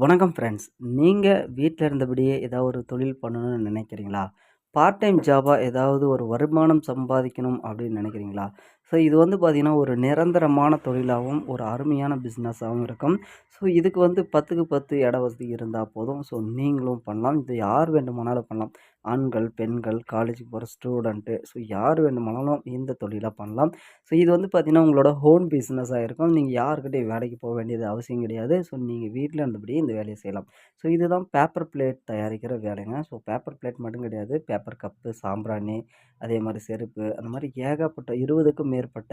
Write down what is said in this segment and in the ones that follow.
வணக்கம் ஃப்ரெண்ட்ஸ் நீங்கள் வீட்டில் இருந்தபடியே ஏதாவது ஒரு தொழில் பண்ணணும்னு நினைக்கிறீங்களா? பார்ட் டைம் ஜாபாக ஏதாவது ஒரு வருமானம் சம்பாதிக்கணும் அப்படின்னு நினைக்கிறீங்களா? ஸோ இது வந்து பார்த்திங்கன்னா ஒரு நிரந்தரமான தொழிலாகவும் ஒரு அருமையான பிஸ்னஸாகவும் இருக்கும். ஸோ இதுக்கு வந்து பத்துக்கு பத்து இட வசதி இருந்தால் போதும். ஸோ நீங்களும் பண்ணலாம். இது யார் வேண்டுமானாலும் பண்ணலாம். ஆண்கள் பெண்கள் காலேஜுக்கு போகிற ஸ்டூடெண்ட்டு ஸோ யார் வேண்டுமானாலும் இந்த தொழிலாக பண்ணலாம். ஸோ இது வந்து பார்த்திங்கன்னா உங்களோட ஹோம் பிஸ்னஸாக இருக்கும். நீங்கள் யாருக்கிட்டையும் வேலைக்கு போக வேண்டியது அவசியம் கிடையாது. ஸோ நீங்கள் வீட்டில் இருந்தபடியே இந்த வேலையை செய்யலாம். ஸோ இதுதான் பேப்பர் பிளேட் தயாரிக்கிற வேலைங்க. ஸோ பேப்பர் பிளேட் மட்டும் கிடையாது. பேப்பர் கப்பு சாம்பிராணி அதே மாதிரி செருப்பு அந்த மாதிரி ஏகப்பட்ட இருபதுக்கும் மேற்பட்ட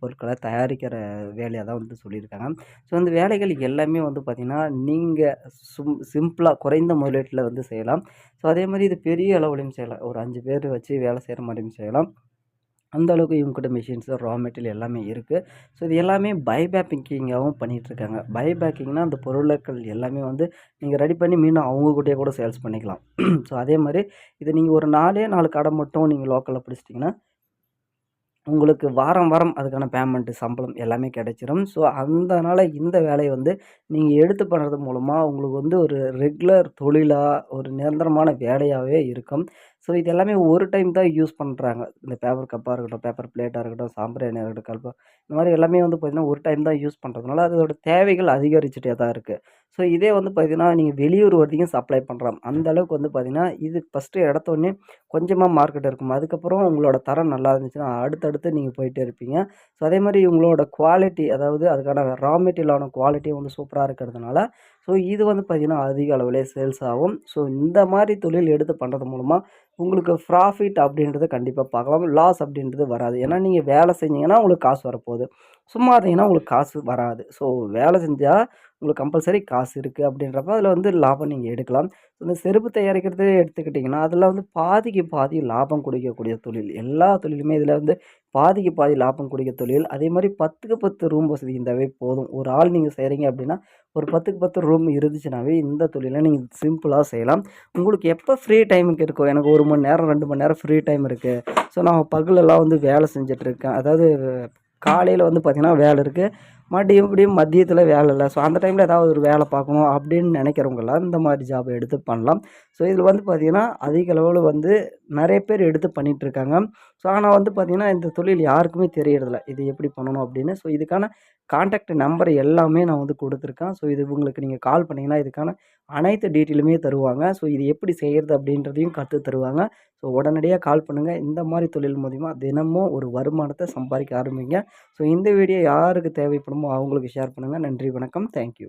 பொருட்களை தயாரிக்கிற வேலையாக தான் வந்து சொல்லியிருக்காங்க. ஸோ அந்த வேலைகள் எல்லாமே வந்து பார்த்திங்கன்னா நீங்கள் சும் சிம்பிளாக குறைந்த முதலீட்டில் வந்து செய்யலாம். ஸோ அதே மாதிரி இது பெரிய அளவுலையும் செய்யலாம். ஒரு அஞ்சு பேர் வச்சு வேலை செய்கிற மாதிரியும் செய்யலாம். அந்த அளவுக்கு இவங்ககிட்ட மிஷின்ஸ் ரா மெட்டீரியல் எல்லாமே இருக்குது ஸோ இது எல்லாமே பைபேக்கிங்காகவும் பண்ணிகிட்ருக்காங்க பைபேக்கிங்னா அந்த பொருட்கள் எல்லாமே வந்து நீங்கள் ரெடி பண்ணி மீண்டும் அவங்கக்கிட்டே கூட சேல்ஸ் பண்ணிக்கலாம். ஸோ அதே மாதிரி இது நீங்கள் ஒரு நாலே நாலு கடை மட்டும் நீங்கள் லோக்கலில் பிடிச்சிட்டிங்கன்னா உங்களுக்கு வாரம் வாரம் அதுக்கான பேமெண்ட்டு சம்பளம் எல்லாமே கிடைச்சிரும். ஸோ அதனால் இந்த வேலையை வந்து நீங்கள் எடுத்து பண்ணுறது மூலமாக உங்களுக்கு வந்து ஒரு ரெகுலர் தொழிலாக ஒரு நிரந்தரமான வேலையாகவே இருக்கும். ஸோ இது எல்லாமே ஒரு டைம் தான் யூஸ் பண்ணுறாங்க இந்த பேப்பர் கப்பாக இருக்கட்டும் பேப்பர் பிளேட்டாக இருக்கட்டும் சாம்பிராணியாக இருக்கட்டும் கல்பா இந்த மாதிரி எல்லாமே வந்து பார்த்திங்கன்னா ஒரு டைம் தான் யூஸ் பண்ணுறதுனால அதோட தேவைகள் அதிகரிச்சுட்டே தான் இருக்குது ஸோ இதே வந்து பார்த்திங்கன்னா நீங்கள் வெளியூர் வரைக்கும் சப்ளை பண்ணுறோம் அந்த அளவுக்கு வந்து பார்த்திங்கன்னா இது ஃபஸ்ட்டு இடத்தோடனே கொஞ்சமாக மார்க்கெட் இருக்கும். அதுக்கப்புறம் உங்களோட தரம் நல்லா இருந்துச்சுன்னா அடுத்தடுத்து நீங்கள் போயிட்டே இருப்பீங்க. ஸோ அதே மாதிரி உங்களோட குவாலிட்டி அதாவது அதுக்கான ரா மெட்டீரியலான குவாலிட்டி வந்து சூப்பராக இருக்கிறதுனால ஸோ இது வந்து பார்த்திங்கன்னா அதிக அளவிலே சேல்ஸ் ஆகும். ஸோ இந்த மாதிரி தொழில் எடுத்து பண்ணுறது மூலமாக உங்களுக்கு ப்ராஃபிட் அப்படின்றத கண்டிப்பாக பார்க்கலாம். லாஸ் அப்படின்றது வராது. ஏன்னா நீங்கள் வேலை செஞ்சீங்கன்னா உங்களுக்கு காசு வரப்போகுது. சும்மா இருந்தீங்கன்னா உங்களுக்கு காசு வராது. ஸோ வேலை செஞ்சால் உங்களுக்கு கம்பல்சரி காசு இருக்குது அப்படின்றப்ப அதில் வந்து லாபம் நீங்கள் எடுக்கலாம். இந்த செருப்பு தயாரிக்கிறது எடுத்துக்கிட்டிங்கன்னா அதில் வந்து பாதிக்கு பாதி லாபம் கொடுக்கக்கூடிய தொழில். எல்லா தொழிலுமே இதில் வந்து பாதிக்கு பாதி லாபம் கொடுக்க தொழில். அதே மாதிரி பத்துக்கு பத்து ரூம் வசதி இருந்தாவே போதும். ஒரு ஆள் நீங்கள் செய்கிறீங்க அப்படின்னா ஒரு பத்துக்கு பத்து ரூம் இருந்துச்சுனாவே இந்த தொழிலை நீங்கள் சிம்பிளாக செய்யலாம். உங்களுக்கு எப்போ ஃப்ரீ டைமுக்கு இருக்கும் எனக்கு ஒரு மணி நேரம் ரெண்டு மணி நேரம் ஃப்ரீ டைம் இருக்குது ஸோ நான் பகலெல்லாம் வந்து வேலை செஞ்சிட்ருக்கேன் அதாவது காலையில் வந்து பார்த்திங்கன்னா வேலை இருக்குது மறுபடியும் இப்படியும் மதியத்தில் வேலை இல்லை. ஸோ அந்த டைமில் ஏதாவது ஒரு வேலை பார்க்கணும் அப்படின்னு நினைக்கிறவங்களாம் இந்த மாதிரி ஜாபை எடுத்து பண்ணலாம். ஸோ இதில் வந்து பார்த்திங்கன்னா அதிக அளவில் வந்து நிறைய பேர் எடுத்து பண்ணிகிட்ருக்காங்க ஸோ ஆனால் வந்து பார்த்திங்கன்னா இந்த தொழில் யாருக்குமே தெரியறதில்ல. இது எப்படி பண்ணணும் அப்படின்னு. ஸோ இதுக்கான காண்டாக்ட் நம்பர் எல்லாமே நான் வந்து கொடுத்துருக்கேன். ஸோ இது உங்களுக்கு நீங்கள் கால் பண்ணிங்கன்னா இதுக்கான அனைத்து டீட்டெயிலுமே தருவாங்க. ஸோ இது எப்படி செய்கிறது அப்படின்றதையும் கற்று தருவாங்க. ஸோ உடனடியாக கால் பண்ணுங்கள் இந்த மாதிரி தொழில் மூலிமா தினமும் ஒரு வருமானத்தை சம்பாதிக்க ஆரம்பிங்க. ஸோ இந்த வீடியோ யாருக்கு தேவைப்படும் அவங்களுக்கு ஷேர் பண்ணுங்கள் நன்றி வணக்கம். தேங்க்யூ